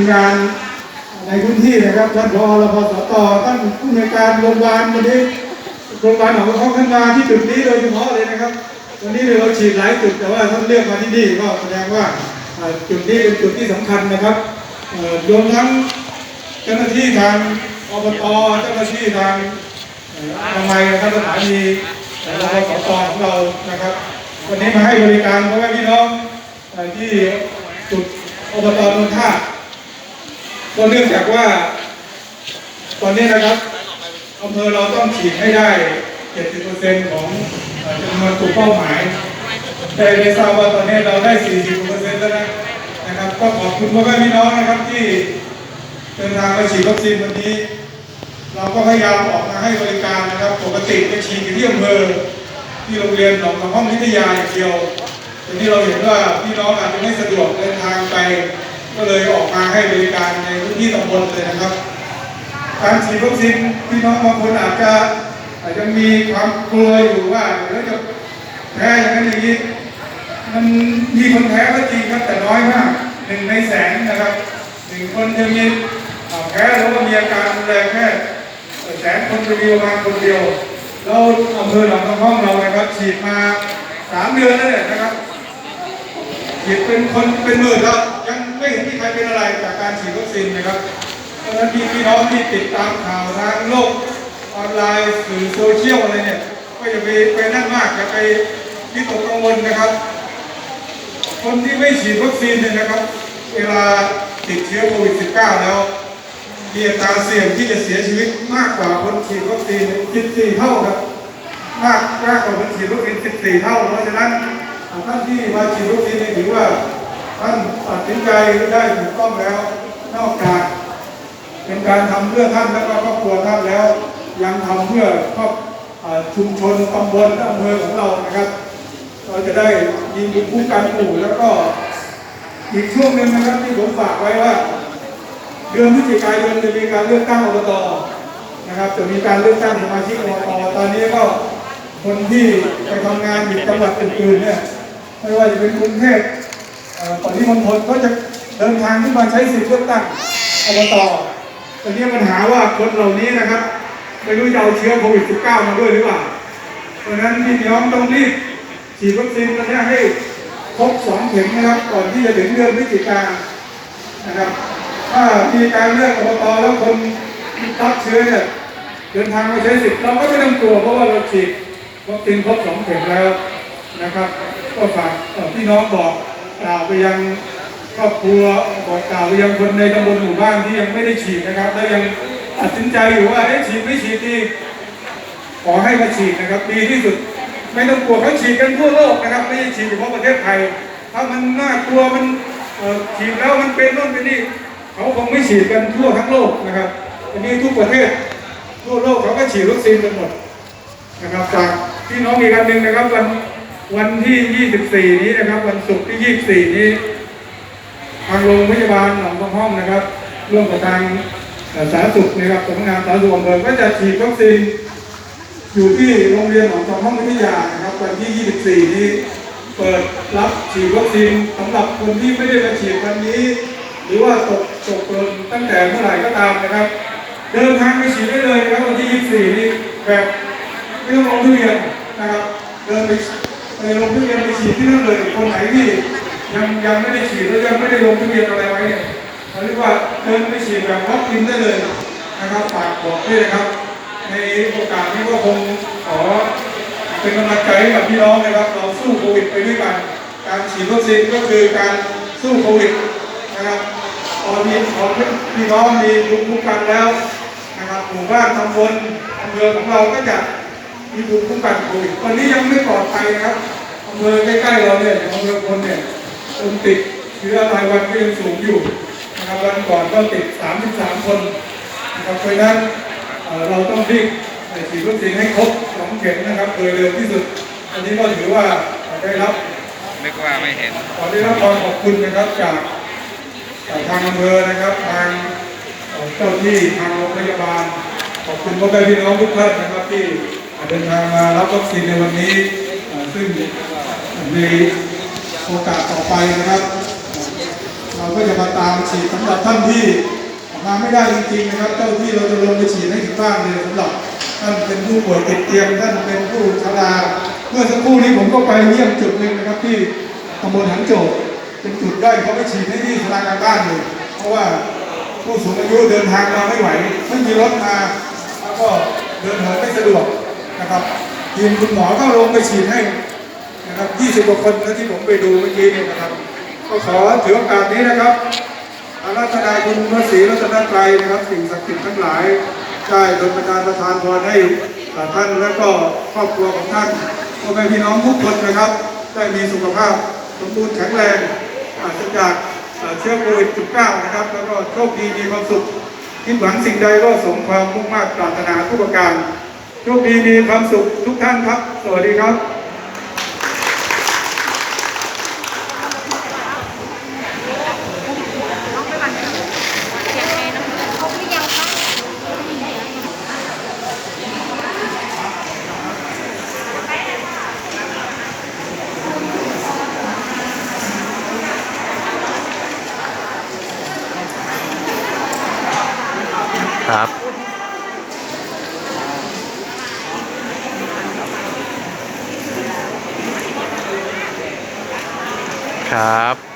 มงานในพื้นที่นะครับท่านรอรพสตท่านผู้ในการโรงพยาบาลวันนี้โรงพยาบาลหนองกระเขาขึ้นมาที่จุดนี้โดยเฉพาะเลยนะครับวันนี้เราฉีดหลายจุดแต่ว่าท่านเลือกมาที่นี่ก็แสดงว่าจุดนี้เป็นจุดที่สำคัญนะครับรวมทั้งเจ้าหน้าที่ทางอบตเจ้าหน้าที่ทางทำไมนะครับสถานีรพสตของเรานะครับ วันนี้มาให้บริการพ่อแม่พี่น้องที่จุดอบตนนท่า ก็เนื่องจากว่า ตอนนี้นะครับอำเภอเราต้องฉีดให้ได้ 70%ของจำนวนกลุ่มเป้าหมาย แต่ได้ทราบว่าตอนนี้เราได้ 40%แล้วนะนะครับ ก็ขอบคุณพ่อแม่พี่น้องนะครับที่เดินทางมาฉีดวัคซีนวันนี้ เราก็พยายามออกมาให้บริการนะครับ ปกติไปฉีดที่อำเภอที่โรงเรียนหนองกระห้องวิทยาอย่างเดียวทีนี้เราเห็นว่าพี่น้องอาจจะไม่สะดวกเดินทางไป ก็เลยออกมาให้บริการในพื้นที่ตำบลเลยนะครับ การฉีดวัคซีนพี่น้องบางคนอาจจะอาจจะมีความกลัวอยู่ว่าเดี๋ยวจะแพ้อย่างนั้นอย่างนี้มันมีคนแพ้ก็จริงครับแต่น้อยมากหนึ่งในแสนนะครับหนึ่งคนจะมีแพ้แล้วก็มีอาการรุนแรงแค่แสนคนจะมีประมาณคนเดียวแล้วอำเภอหนองคำห้องเรานะครับฉีดมาสามเดือนแล้วเนี่ยนะครับฉีดเป็นคนเป็นหมื่นแล้ว ไม่เห็นมีใครเป็นอะไรจากการฉีดวัคซีนนะครับเพราะฉะนั้นพี่พี่น้องที่ติดตามข่าวทางโลกออนไลน์สื่อโซเชียลอะไรเนี่ยก็อย่าไปไปนั่นมากอย่าไปวิตกกังวลนะครับ คนที่ไม่ฉีดวัคซีนเนี่ยนะครับ เวลาติดเชื้อโควิด -19 แล้วมีอัตราเสี่ยงที่จะเสียชีวิตมากกว่าคนฉีดวัคซีน 14 เท่าครับ มากมากกว่าคนฉีดวัคซีน 14 เท่า เพราะฉะนั้นท่านที่มาฉีดวัคซีนถือว่า ท่านตัดสินใจได้ถูกต้องแล้ว นอกจากเป็นการทำเพื่อท่านและก็ครอบครัวท่านแล้ว ยังทำเพื่อครอบชุมชนตำบลและอำเภอของเรานะครับ เราจะได้ยิงบุญคุ้กันหมู่แล้วก็อีกช่วงหนึ่งนะครับที่ผมฝากไว้ว่า เดือนพฤศจิกายนจะมีการเลือกตั้งอบตนะครับจะมีการเลือกตั้งสมาชิกอบตตอนนี้ก็คนที่ไปทำงานอยู่จังหวัดอื่นๆเนี่ยไม่ว่าจะเป็นกรุงเทพ ปริมณฑลก็จะเดินทางขึ้นมาใช้สิทธิ์เลือกตั้งอบตตอนนี้ปัญหาว่าคนเหล่านี้นะครับไม่รู้จะเอาเชื้อโควิด -19 มาด้วยหรือเปล่า เพราะฉะนั้นพี่น้องต้องรีบฉีดวัคซีนตอนนี้ให้ครบสองเข็มนะครับก่อนที่จะถึงเดือนพฤศจิกายนนะครับถ้ามีการเลือกอบตแล้วคนรับเชื้อเนี่ยเดินทางมาใช้สิทธิ์เราก็ไม่ต้องกลัวเพราะว่าเราฉีดวัคซีนครบสองเข็มแล้วนะครับ ก็ฝากพี่น้องบอก กล่าวไปยังครอบครัวบอกกล่าวไปยังคนในตำบลหมู่บ้านที่ยังไม่ได้ฉีดนะครับและยังตัดสินใจอยู่ว่าเอ๊ะฉีดไม่ฉีดดีขอให้มาฉีดนะครับดีที่สุด ไม่ต้องกลัวเขาฉีดกันทั่วโลกนะครับ ไม่ใช่ฉีดเฉพาะประเทศไทย ถ้ามันน่ากลัวมันฉีดแล้วมันเป็นโน่นเป็นนี่เขาคงไม่ฉีดกันทั่วทั้งโลกนะครับอันนี้ทุกประเทศทั่วโลกเขาก็ฉีดวัคซีนกันหมดนะครับฝากพี่น้องอีกอันหนึ่งนะครับวัน วันที่ 24 นี้นะครับ วันศุกร์ที่ 24 นี้ทางโรงพยาบาลหนองทองห้องนะครับ ร่วมกับทางสาธารณสุขนะครับสำนักงานสาธารณสุขอำเภอก็จะฉีดวัคซีนอยู่ที่โรงเรียนของทองห้องวิทยานะครับ วันที่ 24 นี้ เปิดรับฉีดวัคซีนสำหรับคนที่ไม่ได้มาฉีดวันนี้ หรือว่าตกตกหล่นตั้งแต่เมื่อไหร่ก็ตามนะครับ เดินทางไปฉีดได้เลยนะครับวันที่ 24 นี้แบบไม่ต้องลงทะเบียนนะครับ เดินไป ไปลงทะเบียนไปฉีดที่นั่นเลยคนไหนที่ยังยังไม่ได้ฉีดแล้วยังไม่ได้ลงทะเบียนอะไรไว้เนี่ยเขาเรียกว่าเดินไปฉีดแบบวัคซีนได้เลยนะครับฝากบอกด้วยนะครับ ในโอกาสนี้ก็คงขอเป็นกำลังใจให้กับพี่น้องนะครับ เราสู้โควิดไปด้วยกัน การฉีดวัคซีนก็คือการสู้โควิดนะครับตอนนี้ขอพี่น้องมีภูมิคุ้มกันแล้วนะครับหมู่บ้านตำบลอำเภอของเราก็จะมีภูมิคุ้มกันโควิดวันนี้ยังไม่ปลอดภัยนะครับ อำเภอใกล้ๆเราเนี่ยอย่างอำเภอคนเนี่ยคนติดเชื้อรายวันก็ยังสูงอยู่นะครับวันก่อนก็ติด 33 คนนะครับเพราะฉะนั้นเอ่อเราต้องรีบฉีดวัคซีนให้ครบสองเข็มนะครับโดยเร็วที่สุด อันนี้ก็ถือว่าได้รับนึกว่าไม่เห็นขอได้รับความขอบคุณนะครับจากจากทางอำเภอนะครับทางเอ่อเจ้าที่ทางโรงพยาบาล ขอบคุณพ่อแม่พี่น้องทุกท่านนะครับที่เดินทางมารับวัคซีนในวันนี้เอ่อซึ่ง ในโอกาสต่อไปนะครับ เราก็จะมาตามฉีดสำหรับท่านที่มาไม่ได้จริงๆนะครับ เจ้าที่เราจะลงไปฉีดให้ถึงบ้านเลยสำหรับท่านเป็นผู้ป่วยติดเตียงท่านเป็นผู้ชราเมื่อสักครู่นี้ผมก็ไปเยี่ยมจุดหนึ่งนะครับที่ตำบลหันโจกเป็นจุดย่อยเขาไปฉีดให้ที่พลังงานบ้านเลยเพราะว่าผู้สูงอายุเดินทางมาไม่ไหวไม่มีรถมาแล้วก็เดินเหินไม่สะดวกนะครับทีมคุณหมอก็ลงไปฉีดให้ นะครับ20กว่าคนนะที่ผมไปดูเมื่อกี้เนี่ยนะครับ ก็ขอถือโอกาสนี้นะครับอาราธนาคุณพระศรีรัตนตรัยนะครับ สิ่งศักดิ์สิทธิ์ทั้งหลายได้ดลบันดาลประทานพรให้ท่านและก็ครอบครัวของท่านพ่อแม่พี่น้องทุกคนนะครับ ได้มีสุขภาพสมบูรณ์แข็งแรงปราศจากเชื้อโควิด -19 นะครับ แล้วก็โชคดีมีความสุขคิดหวังสิ่งใดก็สมความมุ่งมั่นปรารถนาทุกประการโชคดีมีความสุขทุกท่านครับ สวัสดีครับ ครับ